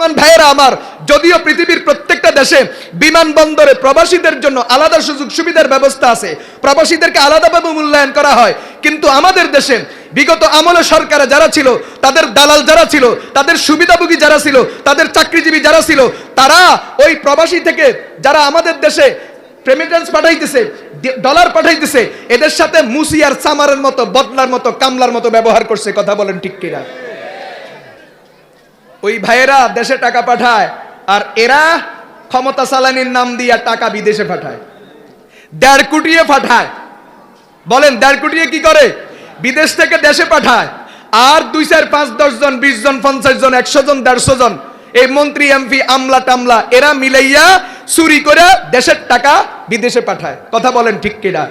মুসলমান ভাইয়েরা আমার, যদিও পৃথিবীর প্রত্যেকটা দেশে বিমানবন্দরে প্রবাসীদের জন্য আলাদা সুযোগ সুবিধার ব্যবস্থা আছে, প্রবাসীদেরকে আলাদাভাবে মূল্যায়ন করা হয়, কিন্তু আমাদের দেশে বিগত আমলে সরকারে যারা ছিল, তাদের দালাল যারা ছিল, তাদের সুবিধাভোগী যারা ছিল, তাদের চাকরিজীবী যারা ছিল, তারা ওই প্রবাসী থেকে যারা আমাদের দেশে প্রেমিটেন্স পাঠাইতেছে ডলার পাঠাইতেছে, এদের সাথে মুসিয়ার সামারের মতো, বদলার মতো, কামলার মতো ব্যবহার করছে, কথা বলেন ঠিক কিনা? ওই ভাইয়েরা দেশে টাকা পাঠায়, আর এরা ক্ষমতা চালানির নাম দিয়া টাকা বিদেশে পাঠায়। দেড় কোটিয়ে পাঠায়। বলেন, দেড় কোটিয়ে কি করে? বিদেশ থেকে দেশে পাঠায়। আর দুই, চার, পাঁচ, দশ জন, বিশ জন, পঞ্চাশ জন, একশো জন, দেড়শো জন, এই মন্ত্রী, এমপি, আমলা, টামলা, এরা মিলাইয়া চুরি করে দেশের টাকা বিদেশে পাঠায়। কথা বলেন ঠিক কিনা?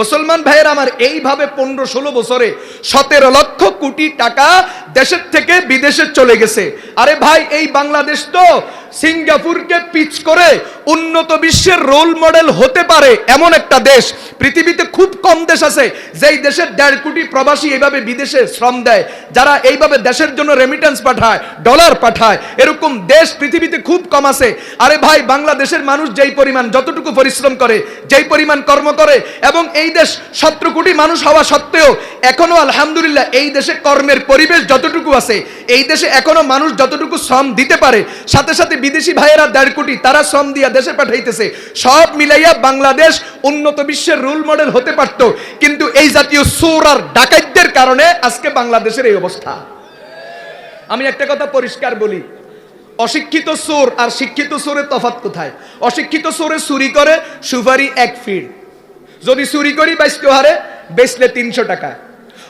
মুসলমান ভাইয়ের, আমার এইভাবে পনেরো ষোলো বছরে সতেরো লক্ষ কোটি টাকা দেশের থেকে বিদেশে চলে গেছে। আরে ভাই, এই বাংলাদেশ তো সিঙ্গাপুরকে পিচ করে উন্নত বিশ্বের রোল মডেল হতে পারে এমন একটা দেশ। পৃথিবীতে খুব কম দেশ আছে যেই দেশের দেড় কোটি প্রবাসী এইভাবে বিদেশে শ্রম দেয়, যারা এইভাবে দেশের জন্য রেমিটেন্স পাঠায় ডলার পাঠায়। এরকম দেশ পৃথিবীতে খুব কম আছে। আরে ভাই, বাংলাদেশের মানুষ যেই পরিমাণ যতটুকু পরিশ্রম করে, যেই পরিমাণ কর্ম করে, এবং এই দেশ সতেরো কোটি মানুষ হওয়া সত্ত্বেও এখনও আলহামদুলিল্লাহ এই দেশে কর্মের পরিবেশ যতটুকু আছে, এই দেশে এখনও মানুষ যতটুকু শ্রম দিতে পারে, সাথে সাথে বিদেশি ভাইয়েরা দেড় কোটি তারা শ্রম দিয়া দেশে পাঠাইতেছে। সব মিলাইয়া বাংলাদেশ উন্নত বিশ্বের রোল মডেল হতে পারত, কিন্তু এই জাতীয় সোর আর ডাকাতদের কারণে আজকে বাংলাদেশের এই অবস্থা। আমি একটা কথা পরিষ্কার বলি, অশিক্ষিত চোর আর শিক্ষিত চোরের তফাৎ কোথায়? অশিক্ষিত চোরে চুরি করে সুপারি এক ফিট। যদি চুরি করি বাইশকে হারে, বেচলে তিনশো টাকা।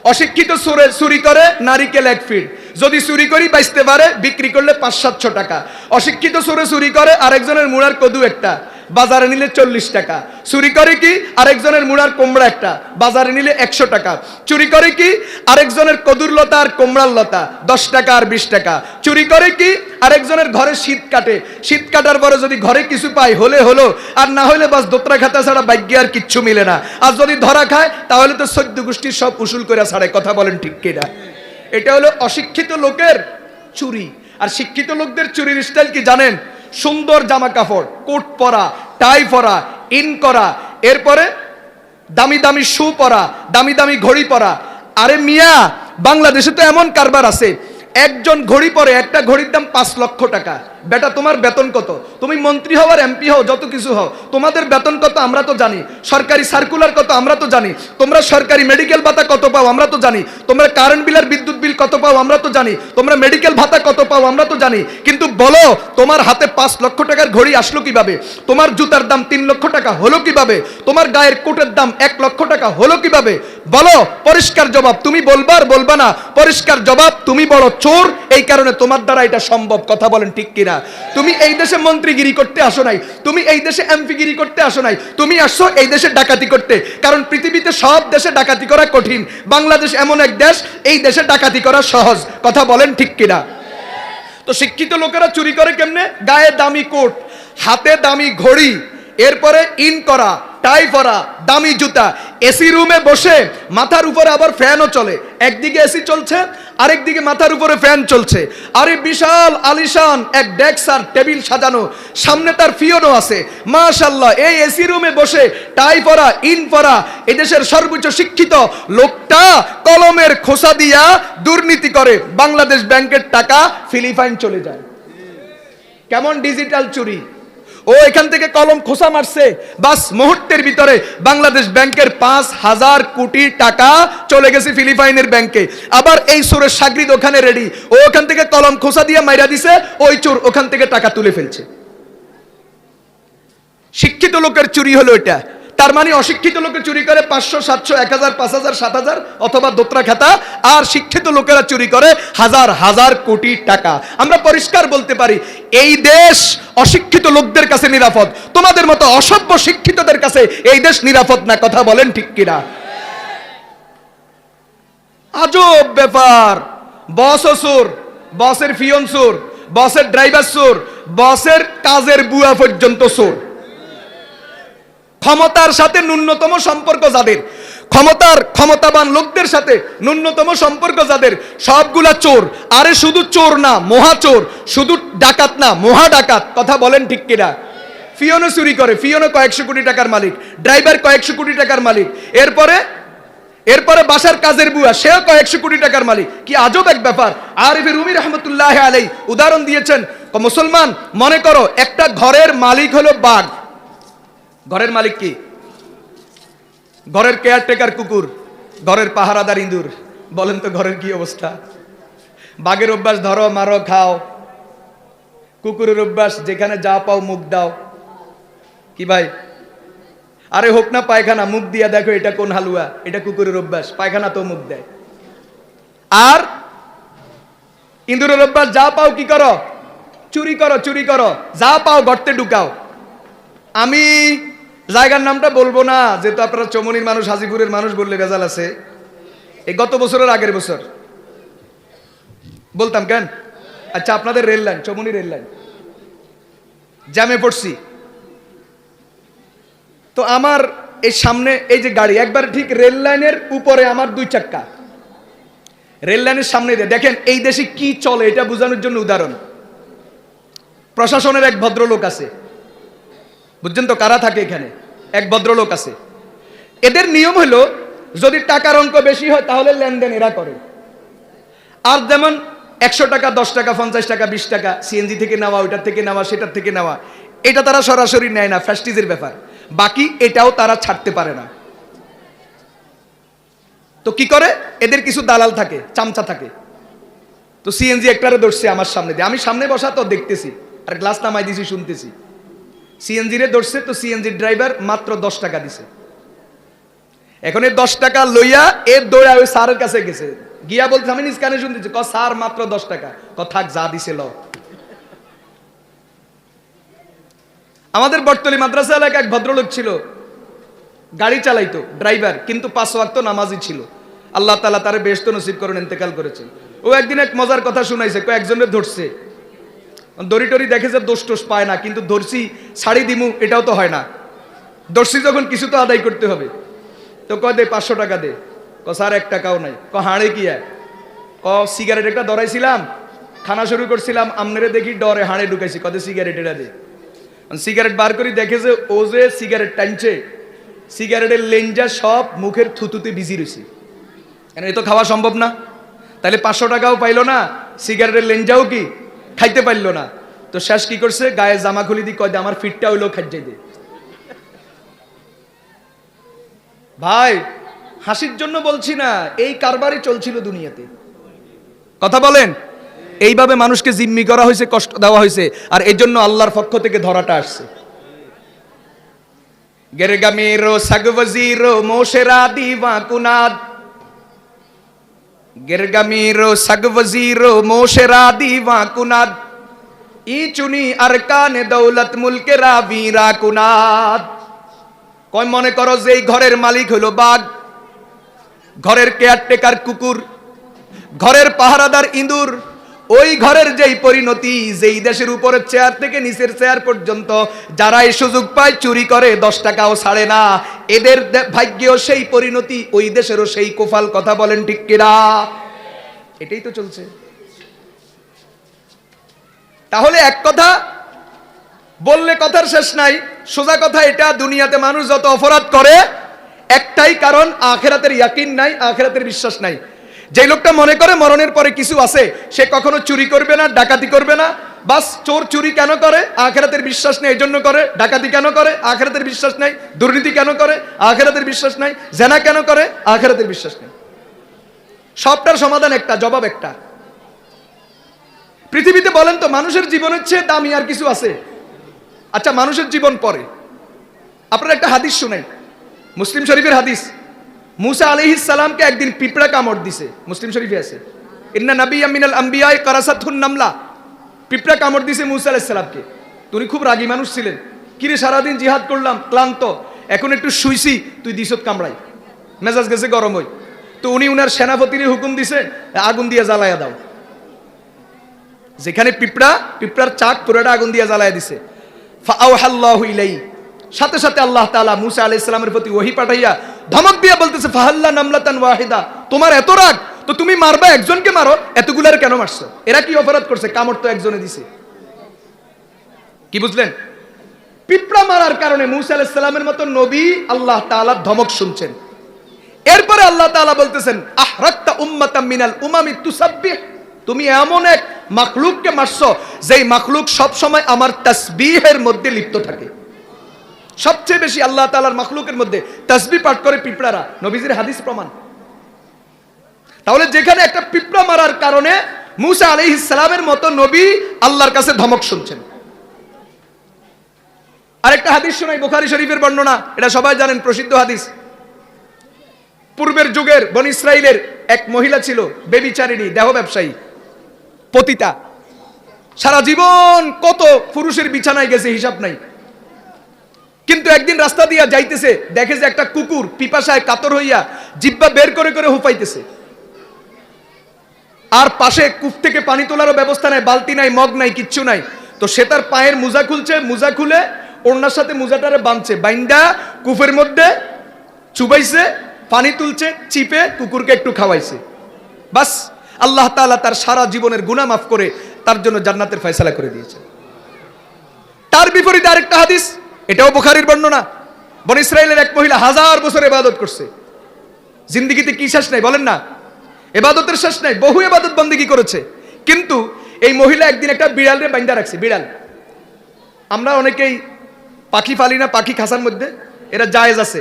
অশিক্ষিত চোরে করে নারিকেল এক ফিট যদি চুরি করি বাইচতে পারে, বিক্রি করলে পাঁচ সাতশো টাকা। অশিক্ষিত সুরে চুরি করে আরেকজনের মুড়ার কদু একটা। বাজারে নিলে চল্লিশ টাকা। চুরি করে কি আরেকজনের মুড়ার কোমড়া একটা? বাজারে নিলে একশো টাকা। চুরি করে কি আরেকজনের কদুর লতা আর কোমড়ার লতা? দশ টাকা আর বিশ টাকা। চুরি করে কি আরেকজনের ঘরে শীত কাটে? শীত কাটার পরে যদি ঘরে কিছু পাই হলে হলো। আর না হলে বাস দোতরা খাতা ছাড়া ভাগ্যে আর কিচ্ছু মিলে না। আর যদি ধরা খায়, তাহলে তো সদ্য গোষ্ঠীর সব উসুল করে ছাড়ে। কথা বলেন ঠিক কিনা? এটা হলো অশিক্ষিত লোকের চুরি। আর শিক্ষিত লোকদের চুরির স্টাইল কি জানেন? সুন্দর জামা কাপড় কোট পরা, টাই পরা, ইন করা, এরপরে দামি দামি শু পরা, দামি দামি ঘড়ি পরা। আরে মিয়া, বাংলাদেশে তো এমন কারবার আছে, একজন ঘড়ি পরে একটা ঘড়ির দাম পাঁচ লক্ষ টাকা। বেটা, তোমার বেতন কত? তুমি মন্ত্রী হও আর এমপি হও, যত কিছু হও। তোমাদের বেতন কত আমরা তো জানি। সরকারি সার্কুলার কত আমরা তো জানি। তোমরা সরকারি মেডিকেল ভাতা কত পাও আমরা তো জানি। তোমরা কারেন্ট বিল আর বিদ্যুৎ বিল কত পাও আমরা তো জানি। তোমরা মেডিকেল ভাতা কত পাও আমরা তো জানি। কিন্তু বলো, তোমার হাতে পাঁচ লক্ষ টাকার ঘড়ি আসলো কীভাবে? তোমার জুতার দাম তিন লক্ষ টাকা হলো কীভাবে? তোমার গায়ের কোটের দাম এক লক্ষ টাকা হলো কীভাবে? বলো, পরিষ্কার জবাব। তুমি বলবা আর বলবা না। পরিষ্কার জবাব, তুমি বড় চোর। এই কারণে তোমার দ্বারা এটা সম্ভব। কথা বলেন ঠিক কিনা? তুমি এই দেশে মন্ত্রীগিরি করতে আসো নাই। তুমি এই দেশে এমপিগিরি করতে আসো নাই। তুমি আসছো এই দেশে ডাকাতি করতে। কারণ পৃথিবীতে সব দেশে ডাকাতি করা কঠিন। বাংলাদেশ এমন এক দেশ, এই দেশে ডাকাতি করা সহজ। কথা বলেন ঠিক কিনা? তো শিক্ষিত লোকেরা চুরি করে কেমনে? গায়ে দামি কোট, হাতে দামি ঘড়ি এরপরে ইন করা, টাই পরা দামি জুতা। এসি রুমে বসে মাথার উপরে আবার ফ্যানও চলে। একদিকে এসি চলছে, আরেকদিকে মাথার উপরে ফ্যান চলছে। আরে বিশাল আলিশান, এক ডেস্ক আর টেবিল সাজানো। সামনে তার ফিওনো আছে। মাশাল্লাহ, এই এসি রুমে বসে টাই পরা, ইন পরা, এদেশের সর্বোচ্চ শিক্ষিত লোকটা কলমের খোসা দিয়া দুর্নীতি করে। বাংলাদেশ ব্যাংকের টাকা ফিলিপাইন চলে যায়। কেমন ডিজিটাল চুরি? ও এখান থেকে কলম খোসা মারছে। বাস মুহূর্তের ভিতরে বাংলাদেশ ব্যাংকের পাঁচ হাজার কোটি টাকা চলে গেছে ফিলিপাইনের ব্যাংকে। আবার এই চোরের সাগরিদ ওখানে রেডি ও ওখান থেকে কলম খোসা দিয়ে মাইরা দিছে, ওই চোর ওখান থেকে টাকা তুলে ফেলছে। শিক্ষিত লোকের চুরি হলো এটা। তার মানে অশিক্ষিত লোকে চুরি করে পাঁচশো, সাতশো, এক হাজার, পাঁচ হাজার, সাত হাজার অথবা দোতরা খাতা, আর শিক্ষিত লোকেরা চুরি করে হাজার হাজার কোটি টাকা। আমরা পরিষ্কার বলতে পারি, এই দেশ অশিক্ষিত লোকদের কাছে নিরাপদ। তোমাদের মতো অসভ্য শিক্ষিতদের কাছে এই দেশ নিরাপদ না, কথা বলেন ঠিক কিনা? আজব ব্যাপার। বস সুর, বসের ফিয়ন সুর, বসের ড্রাইভার সুর, বসের কাজের বুয়া পর্যন্ত সুর। ক্ষমতার সাথে ন্যূনতম সম্পর্ক যাদের, ক্ষমতার ক্ষমতাবান লোকদের সাথে ন্যূনতম সম্পর্ক যাদের, সবগুলা চোর। আরে শুধু চোর না, মহা চোর, শুধু ডাকাত না, মহা ডাকাত। কথা বলেন ঠিক কিনা? ফিওনো চুরি করে, ফিওনো কয়েকশো কোটি টাকার মালিক, ড্রাইভার কয়েকশো কোটি টাকার মালিক। এরপরে এরপরে বাসার কাজের বুয়া, সেও কয়েকশো কোটি টাকার মালিক। কি আজব এক ব্যাপার। আরিফের রুমি রহমতুল্লাহ আলাই উদাহরণ দিয়েছেন মুসলমান, মনে করো একটা ঘরের মালিক হলো বাঘ। ঘরের মালিক কি? ঘরের কেয়ারটেকার কুকুর, ঘরের পাহারাদার ইঁদুর, বলেন তো ঘরের কি অবস্থা? বাঘের অভ্যাস ধরো, মারো, খাও। কুকুরের অভ্যাস, যেখানে যা পাও মুখ দাও। কি ভাই? আরে হোক না পায়খানা, মুখ দিয়া দেখো এটা কোন হালুয়া, এটা কুকুরের অভ্যাস, পায়খানা তো মুখ দেয়। আর ইঁদুরের অভ্যাস, যা পাও কি করো? চুরি করো চুরি করো, যা পাও গর্তে ঢুকাও। আমি জায়গার নামটা বলব না, যেহেতু আপনারা চমনির মানুষ হাজিপুরের মানুষ বললে বেজাল আছে। এই গত বছরের আগের বছর। বলতাম কেন? আচ্ছা আপনাদের রেল লাইন, চমনি রেল লাইন। জ্যামে পড়ছি। তো আমার এই সামনে এই যে গাড়ি, একবার ঠিক রেল লাইনের উপরে আমার দুই চাক্কা। রেল লাইনের সামনে দিয়ে দেখেন এই দেশে কি চলে, এটা বোঝানোর জন্য উদাহরণ। প্রশাসনের এক ভদ্রলোক আছে। বুঝছেন তো কারা থাকে এখানে? এক ভদ্রলোক আছে। এদের নিয়ম হলো, যদি টাকার অঙ্ক বেশি হয়, তাহলে লেনদেন এরা করে। আর যেমন একশো টাকা, দশ টাকা, পঞ্চাশ টাকা, বিশ টাকা, সিএনজি থেকে নেওয়া, ওইটার থেকে নেওয়া, সেটার থেকে নেওয়া, এটা তারা সরাসরি নেয় না ফ্যাস্টিজের ব্যাপার। বাকি এটাও তারা ছাড়তে পারে না। তো কি করে? এদের কিছু দালাল থাকে, চামচা থাকে। তো সিএনজি একটারে ধরছে আমার সামনে দিয়ে। আমি সামনে বসা তো দেখতেছি, আর গ্লাস নামাই দিছি, শুনতেছি। সিএনজি রে ধরছে তো সিএনজি ড্রাইভার মাত্র দশ টাকা দিছে। এখন এই দশ টাকা লইয়া এ দৌড়া ওই স্যারের কাছে গেছে। গিয়া বলছে, আমি নিজ কানে শুনতেছি। ক স্যার, মাত্র দশ টাকা। ক থাক, যা দিছে ল আমাদের বটতলি মাদ্রাসা এলাকায় এক ভদ্রলোক ছিল। গাড়ি চালাইতো ড্রাইভার কিন্তু পাঁচ ওয়াক্ত নামাজি ছিল। আল্লাহ তালা তারে বেস্ত নসিব করেন, ইন্তেকাল করেছেন। ও একদিন এক মজার কথা শুনাইছে। কয়েকজনের ধরছে। দড়ি টরি দেখে যে দোষ টোষ পায় না, কিন্তু দর্শি শাড়ি দিমু, এটাও তো হয় না। দর্শি যখন কিছু তো আদায় করতে হবে। তো ক দে, পাঁচশো টাকা দে। ক স্যার, এক টাকাও নাই। ক হাড়ে কি আর ক সিগারেট একটা ধরাইছিলাম, খানা শুরু করছিলাম, আমনেরে দেখি ডরে হাড়ে ঢুকাইছি। কদে সিগারেট এটা দে। সিগারেট বার করি, দেখে যে ও যে সিগারেট টানছে, সিগারেটের লেঞ্জা সব মুখের থুতুতে বিজি রয়েছে কেন এ তো খাওয়া সম্ভব না। তাহলে পাঁচশো টাকাও পাইলো না, সিগারেটের লেঞ্জাও কি? খাইতে পারল না। তো শেষ কি করছে? গায়ে জামা খুলি দি কয় আমার ফিটটা হইল খাইতে দে। ভাই, হাসির জন্য বলছি না, এই কারবারই চলছিল দুনিয়াতে। কথা বলেন? এইভাবে মানুষকে জিম্মি করা হয়েছে, কষ্ট দেওয়া হয়েছে, আর এই জন্য আল্লাহর পক্ষ থেকে ধরাটা আসছে। গেরগামিরো সাগওয়াজিরো মোশেরা, দিবা, কুনাদ সাগওয়াজিরো মোশেরা দিবা কুনাদ। ই চুনি আর কানে দৌলত মুলকেরা বীরা কুনাদ। কয়, মনে করো যে এই ঘরের মালিক হলো বাঘ। ঘরের কেয়ারটেকার কুকুর। ঘরের পাহারাদার ইঁদুর। ওই ঘরের যেই পরিণতি, যেই দেশের উপরের চেয়ার থেকে নিচের চেয়ার পর্যন্ত যারা এই সুযোগ পায় চুরি করে, দশ টাকাও ছাড়ে না। এদের ভাগ্যেও সেই পরিণতি, ওই দেশেরও সেই কোফাল কথা বলেন ঠিক কিনা? এটাই তো চলছে। তাহলে এক কথা, বললে কথার শেষ নাই, সোজা কথা এটা, দুনিয়াতে মানুষ যত অপরাধ করে, একটাই কারণ, আখেরাতের ইয়াকিন নাই, আখেরাতের বিশ্বাস নাই। যে লোকটা মনে করে মরণের পরে কিছু আছে, সে কখনো চুরি করবে না, ডাকাতি করবে না। বাস, চোর চুরি কেন করে? আখেরাতের বিশ্বাস নেই এই জন্য করে। ডাকাতি কেন করে? আখেরাতের বিশ্বাস নাই। দুর্নীতি কেন করে? আখেরাতের বিশ্বাস নাই। জেনা কেন করে? আখেরাতের বিশ্বাস নেই। সবটার সমাধান একটা, জবাব একটা। পৃথিবীতে বলেন তো, মানুষের জীবনের চেয়ে দামি আর কিছু আছে? আচ্ছা মানুষের জীবন পরে। আপনারা একটা হাদিস শুনেন। মুসলিম শরীফের হাদিস। মুসা আলাইহিস সালামকে একদিন পিঁপড়া কামড় দিছে। মুসলিম শরীফে আছে। ইন্না নবী আমিনাল আম্বিয়াই কারাসাতুন নামলা। পিঁপড়া কামড় দিছে মুসা আলাইহিস সালামকে। তো উনি খুব রাগী মানুষ ছিলেন। কিরে, সারাদিন জিহাদ করলাম, ক্লান্ত। এখন একটু শুইছি, তুই দিছত কামড়াই। মেজাজ গেছে গরম হই। তো উনি উনার সেনাপতির হুকুম দিছে, আগুন দিয়ে জ্বালায়া দাও। যেখানে পিঁপড়া, পিঁপড়ার চাক পুরোটা আগুন দিয়ে জ্বালায় দিছে। ফাআওহাল্লাহু ইলাই সাথে সাথে আল্লাহ তাআলা মুসা আলাইহিস সালামের প্রতি ওহী পাঠাইয়া ধমক দিয়া বলতেছে, ফাহাল্লা নামলাতান ওয়াহিদা। তোমার এত রাগ? তো তুমি মারবা? একজনকে মারো? এতগুলার কেন মারছো? এরা কি অপরাধ করছে? কামড় তো একজনে দিছে। কি বুঝলেন? পিঁপড়া মারার কারণে মুসা আলাইহিস সালামের মতো নবী আল্লাহ তাআলা ধমক শুনছেন। এরপরে আল্লাহ তালা বলতেছেন, আহরাক্তা উম্মাতাম মিনাল উমামি তুসাব্বিহ। তুমি এমন এক মাখলুককে মারছো, যেই মাখলুক সবসময় আমার তাসবিহের মধ্যে লিপ্ত থাকে। সবচেয়ে বেশি আল্লাহ তালার মাখলুকের মধ্যে তসবি পাঠ করে পিঁপড়ারা, নবীজির হাদিস প্রমাণ। তাহলে যেখানে একটা পিঁপড়া মারার কারণে মুসা আলাইহিস সালামের মতো নবী আল্লাহর কাছে ধমক শুনছেন। আরেকটা হাদিস শোনাই, বুখারী শরীফের বর্ণনা, এটা সবাই জানেন, প্রসিদ্ধ হাদিস। পূর্বের যুগের বন ইসরায়েলের এক মহিলা ছিল, বেবিচারিণী, দেহ ব্যবসায়ী, পতিতা। সারা জীবন কত পুরুষের বিছানায় গেছে, হিসাব নাই। কিন্তু একদিন রাস্তা দিয়া যাইতেছে, দেখে যে একটা কুকুর পিপাসায় কাতর হইয়া জিব্বা বের করে করে হুপাইতেছে আর পাশে কূপ থেকে পানি তোলারও ব্যবস্থা নাই, বালতি নাই, মগ নাই, কিচ্ছু নাই। তো সে তার পায়ের মোজা খুলছে, মোজা খুলে ওনার সাথে মোজাটারে বাঁধছে, বাইন্দা কূপের মধ্যে চুবাইছে, পানি তুলছে, চিপে কুকুরকে একটু খাওয়াইছে। বাস, আল্লাহ তাআলা তার সারা জীবনের গুণা মাফ করে তার জন্য জান্নাতের ফয়সালা করে দিয়েছে। তার বিপরীতে আরেকটা হাদিস এটাও বুখারীর বর্ণনা। বন ইসরায়েলের এক মহিলা হাজার বছর এবাদত করছে। জিন্দিগিতে কি শেষ নাই বলেন না? এবাদতের শেষ নাই, বহু এবাদত বন্দিগি করেছে। কিন্তু এই মহিলা একদিন একটা বিড়ালরে বাইন্দা রাখছে, বিড়াল। আমরা অনেকেই পাখি ফালি না, পাখি খাসার মধ্যে, এরা জায়েজ আছে,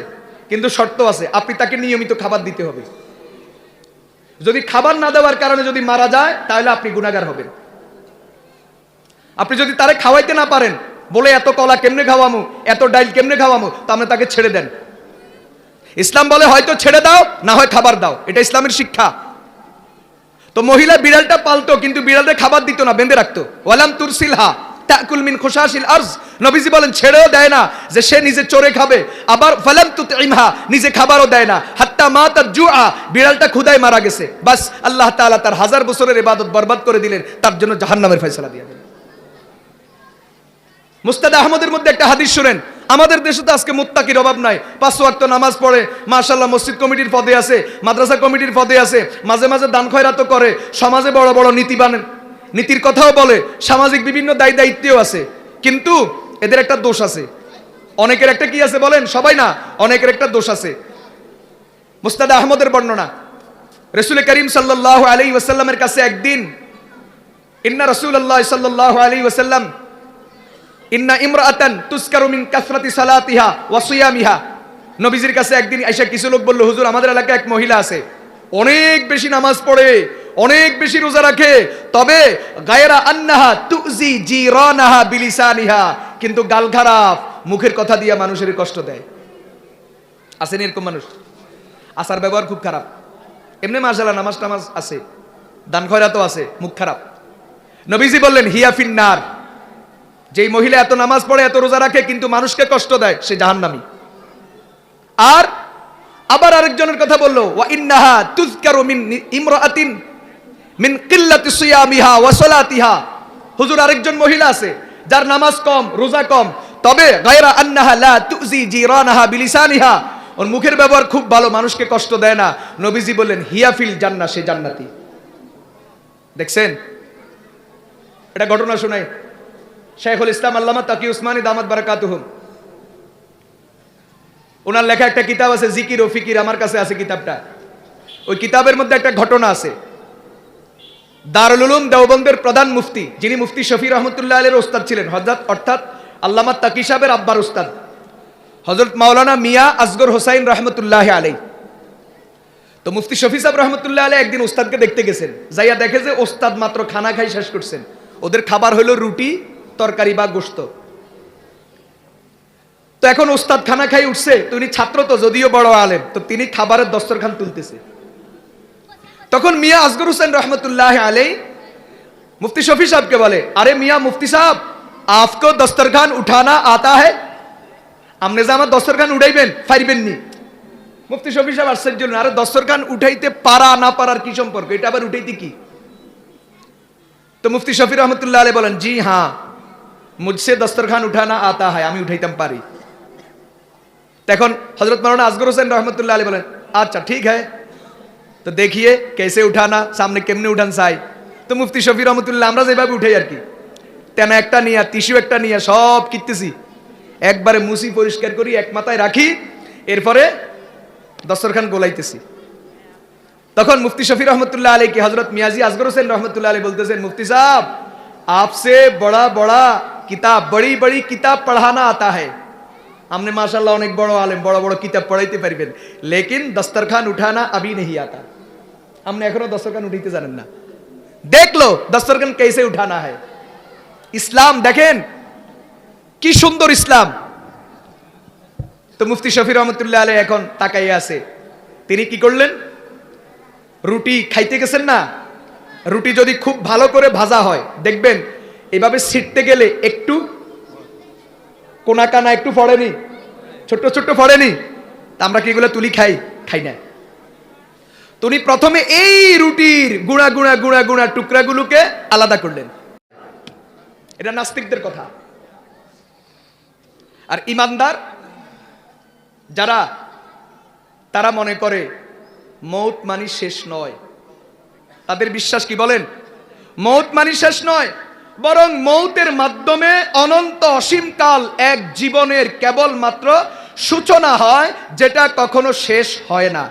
কিন্তু শর্ত আছে, আপনি তাকে নিয়মিত খাবার দিতে হবে। যদি খাবার না দেওয়ার কারণে যদি মারা যায়, তাহলে আপনি গুণাগার হবেন। আপনি যদি তারে খাওয়াইতে না পারেন বলে এত কলা কেমনে খাওয়ামু? এত ডাইল কেমনে খাওয়ামু? তাহলে তাকে ছেড়ে দেন। ইসলাম বলে হয়তো ছেড়ে দাও, না হয় খাবার দাও। এটা ইসলামের শিক্ষা। তো মহিলা বিড়ালটা পালতো, কিন্তু বিড়ালটা খাবার দিত না, বেঁধে রাখতো। ওয়ালাম তুরসিলহা তাকুল মিন নবীজি বলেন, ছেড়েও দেয় না যে সে নিজে চোরে খাবে। আবার ফালাম তুতইমহা নিজে খাবারও দেয় না। হাত্তা মা তার জুআ বিড়ালটা ক্ষুধায় মারা গেছে। বাস আল্লাহ তাআলা তার হাজার বছরের ইবাদত বরবাদ করে দিলেন। তার জন্য জাহান্নামের ফয়সালা দিয়ে দিলেন। মুস্তাদ আহমদের মধ্যে একটা হাদিস শুনেন। আমাদের দেশে তো আজকে মুত্তাকির অভাব নাই। পাঁচ ওয়াক্ত নামাজ পড়ে মাশাল্লাহ মসজিদ কমিটির পদে আছে, মাদ্রাসা কমিটির পদে আছে, মাঝে মাঝে দান খয়রাতও করে, সমাজে বড় বড় নীতি বানেন। নীতির কথাও বলে, সামাজিক বিভিন্ন দায় দায়িত্বও আছে। কিন্তু এদের একটা দোষ আছে। অনেকের একটা কি আছে বলেন? সবাই না, অনেকের একটা দোষ আছে। মুস্তাদ আহমদের বর্ণনা, রসুল করিম সাল্লাহ আলী ওয়াসাল্লামের কাছে একদিন, ইন্না রসুল্লাহ সাল্লাহ আলী ওয়াসাল্লাম ইন্না ইমরাতান তুসকারু মিন কাসরাতি সালাতিহা ওয়া সিয়ামিহা। নবীজির কাছে একদিন আইসা কিছু লোক বলল, হুজুর, আমাদের এলাকায় এক মহিলা আছে। অনেক বেশি নামাজ পড়ে, অনেক বেশি রোজা রাখে, তবে গায়রা আন্নাহা তুজি জিরানাহা বিলিসানিহা, কিন্তু গাল খারাপ, মুখের কথা দিয়া মানুষের কষ্ট দেয়। আছেন এরকম মানুষ? আসার ব্যবহার খুব খারাপ। এমনি মাশাআল্লাহ নামাজ টামাজ আছে, দান খয়রাতও আছে, মুখ খারাপ। নবীজি বললেন, হিয়া ফিন্নার। যেই মহিলা এত নামাজ পড়ে, এত রোজা রাখে, কিন্তু মানুষকে কষ্ট দেয়, সে জাহান্নামী। আর আবার আরেকজনের কথা বলল হুজুর, আরেকজন মহিলা আছে, যার নামাজ কম, রোজা কম, তবে ওর মুখের ব্যবহার খুব ভালো, মানুষকে কষ্ট দেয় না। নবীজি বললেন হিয়াফিল জান্নাহ, সে জান্নাতি। দেখছেন? এটা ঘটনা শোনাই শেখুল ইসলাম আল্লামা তাকি উসমানী দামাত বারাকাতুহুম। ওনার লেখা একটা কিতাব আছে, জিকির ও ফিকির, আমার কাছে আছে কিতাবটা। ওই কিতাবের মধ্যে একটা ঘটনা আছে। দারুল উলুম দেওবন্দের প্রধান মুফতি, যিনি মুফতি শফি রহমতুল্লাহ আলের ওস্তাদ ছিলেন হজরত অর্থাৎ আল্লামা তাকি সাহেবের আব্বার ওস্তাদ। হজরত মাওলানা মিয়া আসগর হোসাইন রহমতুল্লাহ আলাই তো মুফতি শফি সাহেব রহমতুল্লাহ আলাই একদিন ওস্তাদকে দেখতে গেছেন, যাইয়া দেখে যে ওস্তাদ মাত্র খানা খাই শেষ করছেন। ওদের খাবার হলো রুটি তরকারি বা গোস্ত তো এখন ওস্তাদ খানা খাই উঠছে তুমি ছাত্র তো, যদিও বড় আলেম, তো তিনি খাবারের দস্তরখান তুলতেছে। তখন মিয়া আসগর হোসেন রহমতুল্লাহ আলী মুফতি শফি সাহেবকে বলে, আরে মিয়া মুফতি সাহেব আপকো দস্তরখান উঠানা আতা হে? আপনি যে আমার দস্তরখান উঠাইবেন পাইবেন নি? মুফতি শফি সাহেব আশ্চর্য আরে দস্তরখান উঠাইতে পারা না পারার কি সম্পর্ক? এটা আবার উঠাইতে কি? তো মুফতি শফি রহমতুল্লাহ আলী বলেন, জি হ্যাঁ মুজসে দস্তরখান উঠানা আতা হয়, আমি উঠাইতাম পারি। তখন হজরত মৌলানা আসগর হোসেন রহমতুল্লাহ আলী বলেন আচ্ছা ঠিক হ্যাঁ তো দেখিয়ে কেসে উঠানা, সামনে কেমনে উঠান সাই তো মুফতি শফি রহমতুল্লাহ, আমরা যেভাবে উঠাই আর কি। তেমন একটা নিয়ে, টিস্যু একটা নিয়ে, সব কিনতেছি একবারে মুসি পরিষ্কার করি, এক মাথায় রাখি, এরপরে দস্তরখান গোলাইতেছি। তখন মুফতি শফি রহমতুল্লাহ আলী কি হজরত মিয়াজি আসগর হোসেন রহমতুল্লাহ আলী বলতেছেন, মুফতি সাহ আপসে বড়া বড়া কিতাব, বড়ি বড়ি কিতাব পড়ানা আতা হয় আপনি মাসাল্লাহ অনেক বড় আলেম, বড় বড় কিতাব পড়াইতে পারবেন। লেকিন দস্তরখান উঠানা আবি নেই আতা। আপনি এখনও দস্তরখান উঠিতে জানেন না। দেখল দস্তরখান কেসে উঠানা হয় ইসলাম, দেখেন কি সুন্দর ইসলাম। তো মুফতি শফি রহমতুল্লাহ আলে এখন তাকাই আছে। তিনি কি করলেন? রুটি খাইতে গেছেন না? রুটি যদি খুব ভালো করে ভাজা হয়, দেখবেন এভাবে ছিটতে গেলে একটু কোনা কানা একটু ফড়েনি, ছোট্ট ছোট্ট ফড়েনি আমরা কি এগুলো তুলি খাই? খাই না। তো উনি প্রথমে এই রুটির গুঁড়া গুঁড়া গুঁড়া গুঁড়া টুকরাগুলোকে আলাদা করলেন। এটা নাস্তিকদের কথা। আর ইমানদার, যারা, তারা মনে করে, মৌত মানি শেষ নয়। তাদের বিশ্বাস কি বলেন? মৌত মানি শেষ নয়। বরং মৌতের মাধ্যমে অনন্ত অসীমকাল এক জীবনের কেবলমাত্র সূচনা হয়, যেটা কখনো শেষ হয় না।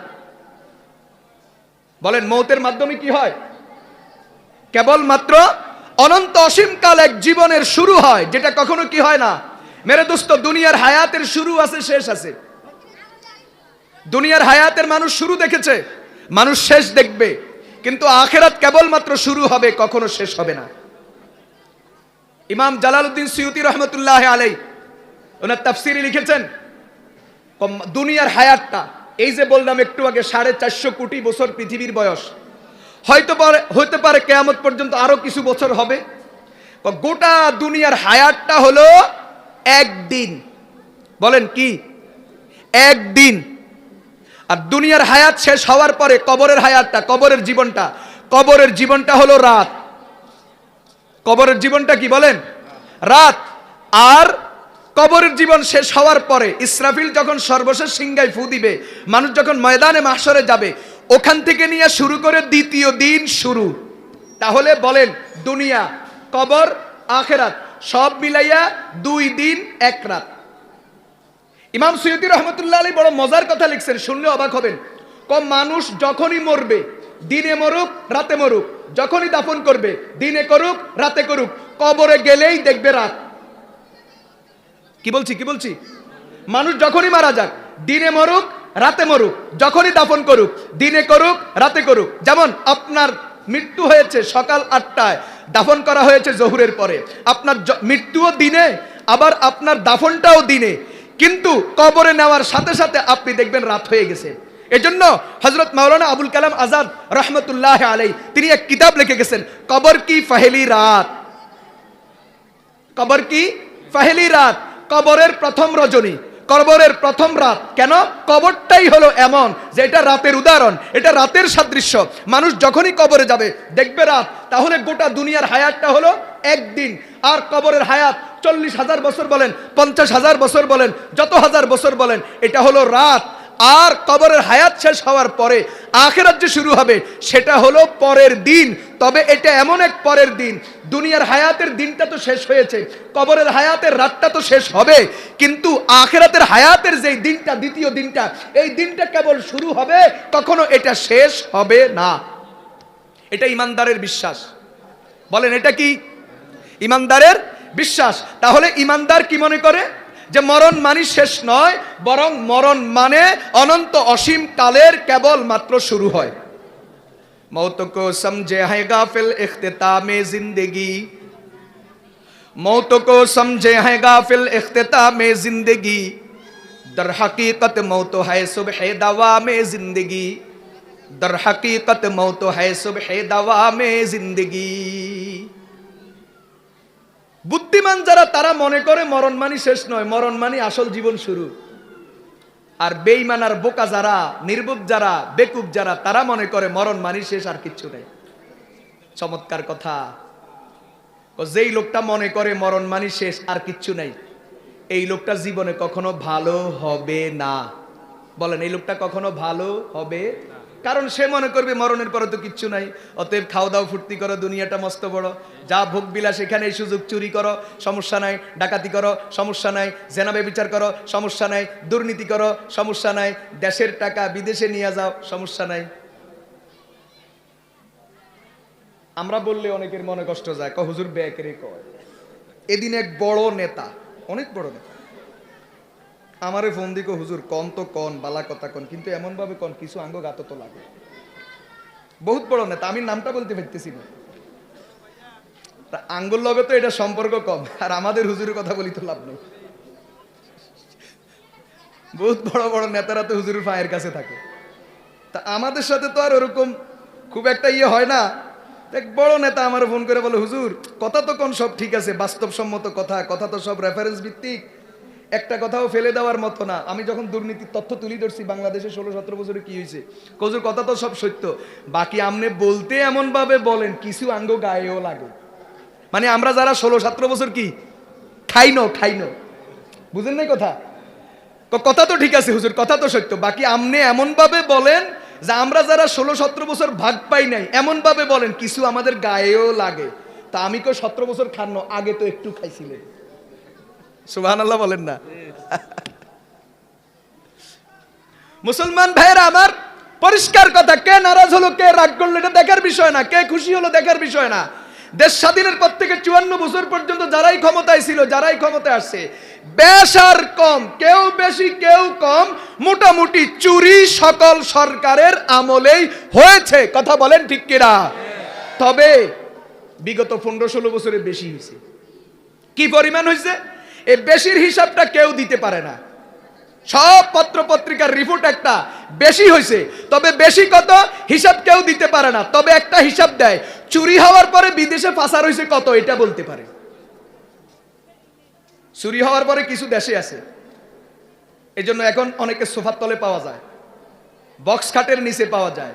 বলেন, মৌতের মাধ্যমে কি হয়? কেবলমাত্র অনন্ত অসীমকাল এক জীবনের শুরু হয়, যেটা কখনো কি হয় না? মেরে দোস্ত, দুনিয়ার হায়াতের শুরু আছে, শেষ আছে। দুনিয়ার হায়াতের মানুষ শুরু দেখেছে, মানুষ শেষ দেখবে, কিন্তু আখেরাত কেবলমাত্র শুরু হবে, কখনো শেষ হবে না। ইমাম জালালউদ্দিন সিউতি রহমতুল্লাহ আলাই ওনার তাফসিরে লিখেছেন দুনিয়ার হায়াতটা, এই যে বললাম একটু আগে, সাড়ে চারশো কোটি বছর পৃথিবীর বয়স, হয়তো পারে, হতে পারে কেয়ামত পর্যন্ত আরও কিছু বছর হবে গোটা দুনিয়ার হায়াতটা হলো একদিন, বলেন কি? একদিন, আর দুনিয়ার হায়াত শেষ হওয়ার পরে কবরের হায়াতটা, কবরের জীবনটা কবরের জীবনটা হলো রাত। কবরের জীবনটা কি বলেন? রাত আর কবরের জীবন শেষ হওয়ার পরে ইসরাফিল যখন সর্বশেষ সিংগায় ফু দিবে, মানুষ যখন ময়দানে মাসরে যাবে, ওখান থেকে নিয়ে শুরু করে দ্বিতীয় দিন শুরু। তাহলে বলেন, দুনিয়া, কবর, আখেরাত, সব মিলাইয়া দুই দিন, এক রাত। ইমাম সৈয়দি রহমতুল্লাহ আলী বড় মজার কথা লিখছেন, শুনলে অবাক হবেন। কম মানুষ যখনই মরবে, দিনে মরুক, রাতে মরুক। যখনই দাফন করবে, দিনে করুক, রাতে করুক, কবরে গেলেই দেখবে রাত। কি বলছি কি বলছি? মানুষ যখনই মারা যাক, দিনে মরুক, রাতে মরুক, যখনই দাফন করুক, দিনে করুক, রাতে করুক। যেমন আপনার মৃত্যু হয়েছে সকাল আটটায়, দাফন করা হয়েছে জহুরের পরে। আপনার মৃত্যুও দিনে, আবার আপনার দাফনটাও দিনে। কিন্তু কবরে নেওয়ার সাথে সাথে আপনি দেখবেন রাত হয়ে গেছে। এজন্য হজরত মাওলানা আবুল কালাম আজাদ রহমতুল্লাহ আলাই তিনি এক কিতাব লিখে গেছেন, কবর কি ফাহেলি রাত? কবর কি ফাহেলি রাত? কবরের প্রথম রজনী, কবরের প্রথম রাত। কেন? কবরটাই হলো এমন যে এটা রাতের উদাহরণ, এটা রাতের সাদৃশ্য। মানুষ যখনই কবরে যাবে, দেখবে রাত, তাহলে গোটা দুনিয়ার হায়াতটা হলো একদিন। আর কবরের হায়াত চল্লিশ হাজার বছর বলেন, পঞ্চাশ হাজার বছর বলেন, যত হাজার বছর বলেন, এটা হলো রাত। আর কবরের হায়াত শেষ হওয়ার পরে আখেরাত যে শুরু হবে, সেটা হলো পরের দিন। তবে এটা এমন এক পরের দিন। দুনিয়ার হায়াতের দিনটা তো শেষ হয়েছে, কবরের হায়াতের রাতটা তো শেষ হবে। কিন্তু আখেরাতের হায়াতের যেই দিনটা, দ্বিতীয় দিনটা, এই দিনটা কেবল শুরু হবে, কখনো এটা শেষ হবে না। এটা ইমানদারের বিশ্বাস। বলেন, এটা কি? ইমানদারের বিশ্বাস। তাহলে ইমানদার কি মনে করে? যে মরণ মানে শেষ নয়, বরং মরণ মানে অনন্ত অসীম কালের কেবল মাত্র শুরু হয়। মৌত কো সমঝে হ্যাঁ গাফিল ইখতামে জিন্দগি। মৌত কো সমঝে হ্যাঁ গাফিল ইখতামে জিন্দেগি। در حقیقت موت হে صبح دوا জিন্দগি। দর হকীকত মৌত موت ہے صبح دوا میں বুদ্ধিমান যারা, তারা মনে করে মরণ মানি শেষ নয়, মরণ মানি আসল জীবন শুরু। আর বেইমান আর বোকা যারা নির্বুক যারা, বেকুব যারা, তারা মনে করে মরণ মানি শেষ আর কিচ্ছু নেই। চমৎকার কথা। যেই লোকটা মনে করে মরণ মানি শেষ আর কিচ্ছু নাই, এই লোকটা জীবনে কখনো ভালো হবে না। বলেন, এই লোকটা কখনো ভালো হবে কারণ সে মনে করবে মরণের পরে তো কিচ্ছু নাই। অতএব খাওয়া দাওয়া ফুর্তি করো, দুনিয়াটা মস্ত বড়। যা ভোগ বিলাস এখানে এই সুযোগ চুরি করো, সমস্যা নাই, ডাকাতি করো, সমস্যা নাই জেনাবে বিচার করো, সমস্যা নাই, দুর্নীতি করো, সমস্যা নাই, দেশের টাকা বিদেশে নিয়ে যাও, সমস্যা নাই। আমরা বললে অনেকের মনে কষ্ট যায় ক হুজুর ব্যাকেরে কয়। এদিন এক বড় নেতা, অনেক বড় নেতা আমারে ফোন দিকে, হুজুর, কন তো কন, বালা কথা কন, কিন্তু এমন ভাবে কন, কিছু আঙ্গ গাত তো লাগে। বহুত বড় নেতা, আমি নামটা বলতে পারতেছি না। তা আঙ্গুল লগে তো এটা সম্পর্ক কম, আর আমাদের হুজুরের কথা বলি তো লাভ নেই। বহুত বড় বড় নেতারা তো হুজুরের পায়ের কাছে থাকে। তা আমাদের সাথে তো আর ওরকম খুব একটা ইয়ে হয় না। এক বড় নেতা আমার ফোন করে বলে, হুজুর, কথা তো কোন, সব ঠিক আছে, বাস্তবসম্মত কথা কথা তো সব রেফারেন্স ভিত্তিক। একটা কথাও ফেলে দেওয়ার মতো না। আমি যখন দুর্নীতির তথ্য তুলি ধরছি, বাংলাদেশে ষোলো সতেরো বছরে কি হয়েছে? কজুর কথা তো সব সত্য। বাকি আমনে বলতে এমন ভাবে বলেন, কিছু আঙ্গ গায়েও লাগে। মানে আমরা যারা ষোলো সতেরো বছর কি? খাইনো খাইনো বুঝেন নাই কথা? কথা তো ঠিক আছে হুজুর, কথা তো সত্য। বাকি আমনে এমন ভাবে বলেন যে আমরা যারা ষোলো সতেরো বছর ভাগ পাই নাই এমন ভাবে বলেন, কিছু আমাদের গায়েও লাগে। তা আমি কো সতেরো বছর খানো আগে তো একটু খাইছিলেন। সুবহান আল্লাহ বলেন না। মুসলমান ভাইয়েরা, আমার পরিষ্কার কথা, কে নারাজ হলো, কে রাগ করল, এটা দেখার বিষয় না। কে খুশি হলো, দেখার বিষয় না। দেশ স্বাধীনের পর থেকে চুয়ান্ন বছর পর্যন্ত যারাই ক্ষমতায় ছিল, যারাই ক্ষমতায় আসছে, বেশ আর কম, কেউ বেশি, কেউ কম, মোটামুটি চুরি সকল সরকারের আমলেই হয়েছে। কথা বলেন ঠিক কিনা? তবে বিগত পনেরো ষোলো বছরে বেশি হয়েছে। কি পরিমাণ হয়েছে? এই বেশির হিসাবটা কেউ দিতে পারে না। সব পত্র পত্রিকার রিপোর্ট একটা, বেশি হয়েছে তবে বেশি কত, হিসাব কেউ দিতে পারে না। তবে একটা হিসাব দেয়, চুরি হওয়ার পরে বিদেশে ফাঁসার হয়েছে কত, এটা বলতে পারে। চুরি হওয়ার পরে কিছু দেশে আছে। এজন্য এখন অনেকে সোফার তলে পাওয়া যায়। বক্স খাটের নিচে পাওয়া যায়।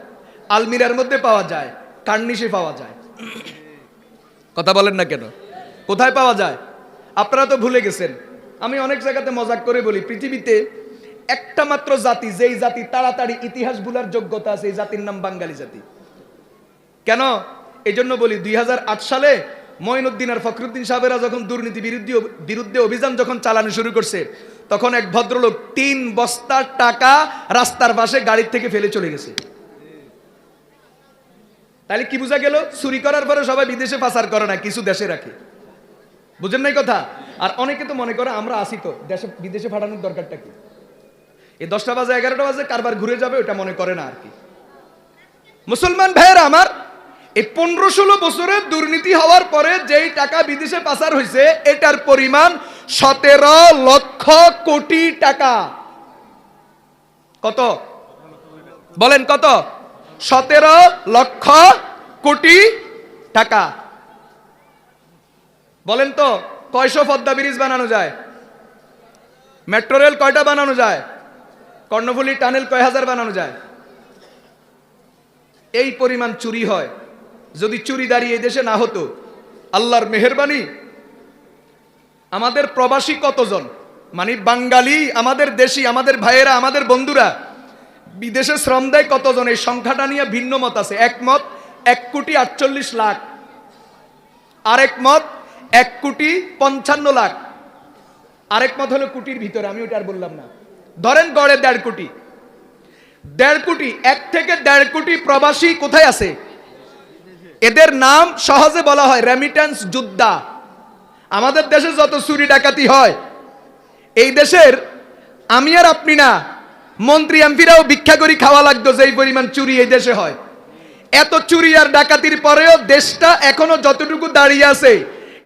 আলমিরার মধ্যে পাওয়া যায়। কার্নিশে পাওয়া যায়। কথা বলেন না কেন? কোথায় পাওয়া যায়? আপনারা তো ভুলে গেছেন। আমি অনেক জায়গাতে মজাক করে বলি, পৃথিবীতে একটা মাত্র জাতি, যেই জাতি তাড়াতাড়ি ইতিহাস ভুলার যোগ্যতা আছে, এই জাতির নাম বাঙালি জাতি। কেন? এই জন্য বলি, দুই সালে মঈনুদ্দিন আর ফখরুদ্দিন সাহেবেরা যখন দুর্নীতি বিরুদ্ধে বিরুদ্ধে অভিযান যখন চালানো শুরু করছে, তখন এক ভদ্রলোক তিন বস্তার টাকা রাস্তার পাশে গাড়ির থেকে ফেলে চলে গেছে। তাহলে কি বোঝা গেল? চুরি করার পরে সবাই বিদেশে পাচার করে না, কিছু দেশে রাখে। বুঝেন নাই কথা? আর অনেকে তো মনে করে আমরা আসি তো, দেশে, বিদেশে পাঠানোর দরকারটা কি? এই দশটা বাজে, এগারোটা বাজে, কারবার ঘুরে যাবে ওটা মনে করে না আর কি। মুসলমান ভাইয়েরা আমার, এই পনেরো ষোলো বছরে দুর্নীতি হওয়ার পরে যেই টাকা বিদেশে পাচার হয়েছে, এটার পরিমাণ সতেরো লক্ষ কোটি টাকা। কত? বলেন কত? সতেরো লক্ষ কোটি টাকা। বলেন তো, কয়শো পদ্মা ব্রিজ বানানো যায়? মেট্রো রেল কয়টা বানানো যায়? কর্ণফুলী টানেল কয় হাজার বানানো যায়? এই পরিমাণ চুরি হয়। যদি চুরি দাঁড়িয়ে দেশে না হতো, আল্লাহর মেহরবানি, আমাদের প্রবাসী কতজন? মানে বাঙালি, আমাদের দেশি, আমাদের ভাইয়েরা, আমাদের বন্ধুরা, বিদেশে শ্রম দেয় কতজন? এই সংখ্যাটা নিয়ে ভিন্ন মত আছে। একমত, এক কোটি আটচল্লিশ লাখ। আরেক মত এক কোটি পঞ্চান্ন লাখ। আরেক মত হলো কোটির ভিতরে, আমি ওটা আর বললাম না। ধরেন গড়ে দেড় কোটি। দেড় কোটি, এক থেকে দেড় কোটি প্রবাসী কোথায় আছে? এদের নাম সহজে বলা হয় রেমিটেন্স যোদ্ধা। আমাদের দেশে যত চুরি ডাকাতি হয়, এই দেশের আমি আর আপনি না, মন্ত্রী এমপিরাও ভিক্ষা করি খাওয়া লাগতো যেই পরিমাণ চুরি এই দেশে হয়। এত চুরি আর ডাকাতির পরেও দেশটা এখনও যতটুকু দাঁড়িয়ে আছে